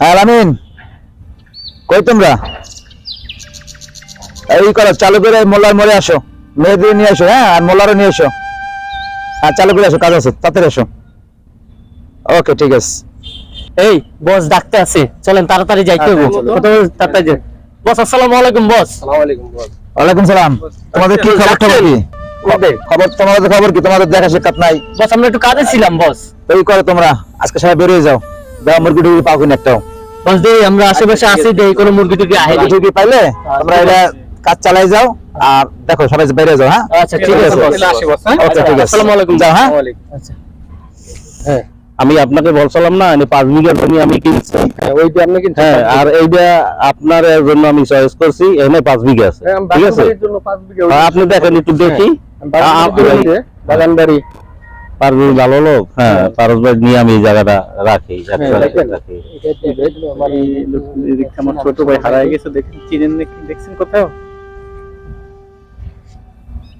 হ্যাঁ আমিন কই তোমরা? এই করো চালু করে মোল্লার মোড়ে আসো। মেয়েদের নিয়ে আসো হ্যাঁ আর মোল্লারও নিয়ে এসো। হ্যাঁ চালু করে আসো কাজ আছে তাড়াতাড়ি আসো। ওকে ঠিক আছে। এই বস ডাকতে আছে। চলেন তাড়াতাড়ি যাইতে হবে কত তাড়াতাড়ি যাই। বস আসসালামু আলাইকুম বস। ওয়ালাইকুম সালাম। তোমাদের কি খবর টবর কি? খবর তোমাদের খবর কি? তোমাদের দেখা সাক্ষাৎ নাই। বস আমরা একটু কাজে ছিলাম বস। এই করো তোমরা আজকে সবাই বেরিয়ে যাও। দাও মুরগি টুরগি কিনা একটাও। আমরা আশেপাশে আছি দেই কোনো মুরগি টুরগি আহে টুরগি পাইলে তোমরা এটা কাজ চালাই যাও আর দেখো সবাই বেরিয়ে যাও হ্যাঁ? আচ্ছা ঠিক আছে। ওকে ঠিক আছে। আসসালামু আলাইকুম। যাও হ্যাঁ? আচ্ছা হ্যাঁ। আমি আপনাকে বলছিলাম না পাঁচ বিঘা জমি আমি কিনছি। ওইটা আপনি কি হ্যাঁ আর এইটা আপনার জন্য আমি চয়েস করছি এখানে পাঁচ বিঘা আছে ঠিক আছে? আপনি দেখেন একটু দেখি। বাগান বাড়ি পারভেজ ভালো লোক? হ্যাঁ। পারস ভাই নিয়ে আমি এই জায়গাটা রাখি আমার ছোট ভাই হারাই গেছে দেখেন চিনেন দেখছেন কোথাও?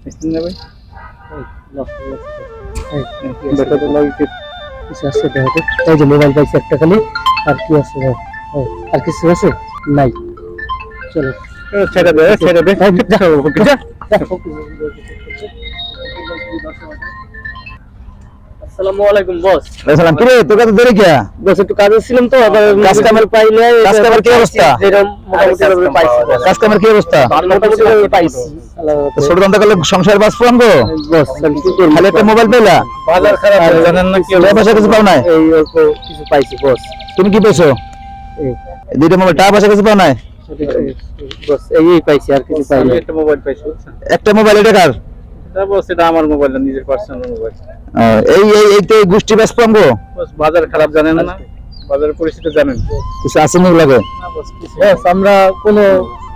দেখছেন না ভাই? বেটা তো লাগে কিছু আছে দেখো এই যে মোবাইল পাইছে একটা খালি আর কি আছে আর কিছু আছে? নাই। চলো। ছেড়ে দে ছেড়ে দে। আসসালামু আলাইকুম বস। সালাম কিরে তোকে তো দেরি কে বস একটু কাজে ছিলাম তো আবার কাস্টমার পাইলে কাস্টমার কি অবস্থা? মোটামুটি পাইছি। কাস্টমার কি অবস্থা? মোটামুটি পাইছি। ছোট দামটা করলে সংসার বাঁচবো আমগো? বস খালি একটা মোবাইল পেলা বাজার খারাপ জানেন না কি পয়সা কিছু পাও নাই? এই অল্প কিছু পাইছি বস। তুমি কি পেয়েছ দুইটা মোবাইল টাকা পয়সা কিছু পাও নাই? বস এই এই পাইছি আর কিছু পাইনি। একটা মোবাইল পাইছি একটা মোবাইল এটা কার? এটা বস আমার মোবাইল না নিজের পার্সোনাল মোবাইল এই এই এই গোষ্ঠী ব্যস্ত আমগো বাজার খারাপ জানেন না? বাজারের পরিস্থিতি জানেন? কিছু আছে নি লাগে? না বস কিছু বস আমরা কোনো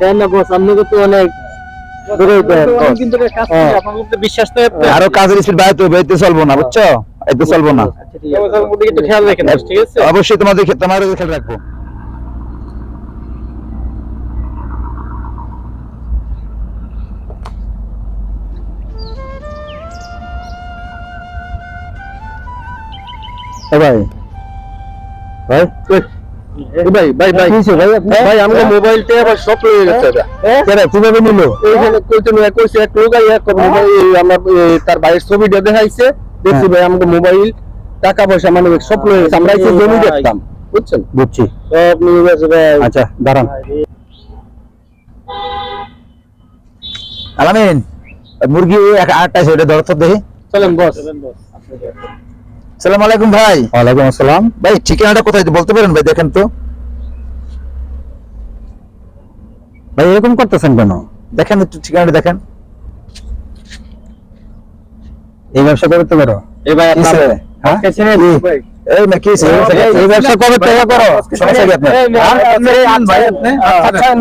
দেন না বস আপনাকে তো অনেক দূরে দেন বস। কিন্তু কাজ করি, আপনার তো আরও কাজের স্পিড বাড়াতে হবে এতে চলবো না বুঝছ? এতে চলবো না। আচ্ছা, ঠিক আছে। ব্যবসার মধ্যে একটু খেয়াল রাখেন ঠিক আছে? অবশ্যই তোমাদের তোমার খেয়াল রাখব। ভাই। ভাই ভাই ভাই ভাই। ভাই আপনার? ভাই আমাকে আবার সব লয়ে গেছে এটা কীভাবে নিলো? এইখানে কইতে নিয়ে কইছে এক লোক আইয়া এক মোবাইল আমার তার ভাইয়ের ছবিটা দেখাইছে। দেখছি ভাই আমাকে মোবাইল টাকা পয়সা মানে সব লয়ে গেছে। আমরা জমি দেখতাম বুঝছেন? বুঝছি। সব নিয়ে গেছে ভাই। আচ্ছা দাঁড়ান। আলামিন মুরগি এক- আটটা আছে ওটা ধরো তো দেখি। চলেন বস। সালাম আলাইকুম ভাই। ওয়ালাইকুম আসসালাম। ভাই ঠিকানাটা কোথায় বলতে পারেন ভাই দেখেন তো। ভাই এরকম করতেছেন কেন? দেখেন একটু ঠিকানাটা দেখেন। এই ব্যবসা করতে পারো এই ভাই আপনার? হ্যাঁ? ভাই। এই না, কি এই- এই ব্যবসা কবে থেকে করো। সমস্যা কি আপনার?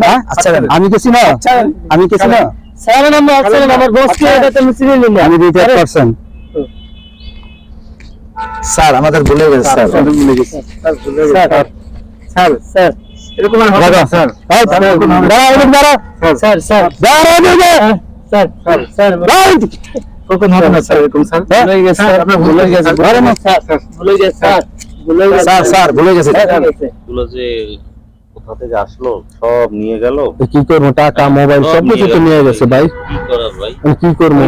হ্যাঁ? আচ্ছা। আমি কিছু না আমি কিছু না স্যার আমার বসকে এটা তুমি চিনে নিন আমি রিটায়ার পারসন স্যার আমাদের ভুলে গেছে স্যার। স্যার স্যার স্যার এরকম হবে না, স্যার। এই, দাঁড়া, দাঁড়া। স্যার স্যার দাঁড়া, এদিকে। স্যার স্যার স্যার কখন হবে না স্যার এরকম স্যার? হ্যাঁ? ভুলে গেছে স্যার, ভুল গেছে। না, স্যার ভুলে গেছে স্যার ভুলে গেছে। স্যার স্যার ভুলে গেছে। গুলো যে কোথা থেকে আসলো সব নিয়ে গেল। কি করব টাকা মোবাইল সব কিছু তো নিয়ে গেছে ভাই। কি করার ভাই? কি করব?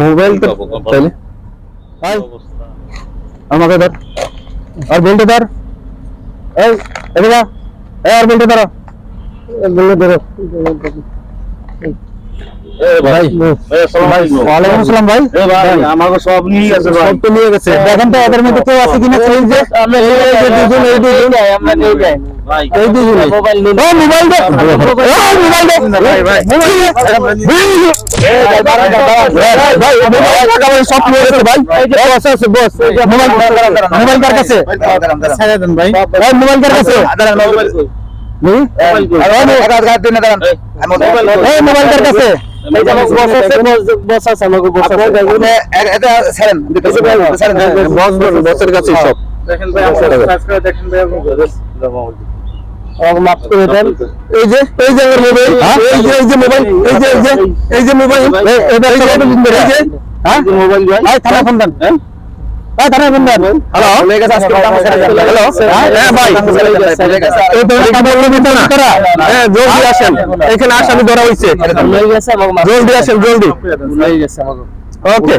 মোবাইল তো এই, আমাকে ধর। আর বলতে ধর এই এদিকে। এই আর বলতে ধরো বলে ধরো। ভাই ওয়ালাইকুম আসসালাম ভাই। ভাই আমাকে সব নিয়ে গেছে ভাই। সব তো নিয়ে গেছে। দেখেন তো এদের মধ্যে কেউ আছে কিনা? ছেলে যে আমরা এই দুজন এই দুজন। আমরা নিয়ে যাই ভাই এই দুজনে মোবাইল নিন ও মোবাইল দে। ও মোবাইল দে। ভাই, ভাই। মোবাইল দে। এই ভাই ভাই মোবাইল টাকা সব নিয়ে গেছে ভাই। বস। আছে বস। মোবাইল মোবাইল কার কাছে? ছেড়ে দেন ভাই মোবাইল কার কাছে? মোবাইল কাছে দাঁড়ান এই মোবাইল কার কাছে। এই যে মাফ করে দেন। এই যে এই যে আমার মোবাইল এই যে এই যে মোবাইল এই যে এই যে এই যে মোবাইল এটা এই যে এই যে হ্যাঁ? মোবাইল ভাই থানা ফোন দেন। এখানে আসামি ধরা মাফ জলদি আসেন জলদি। ওকে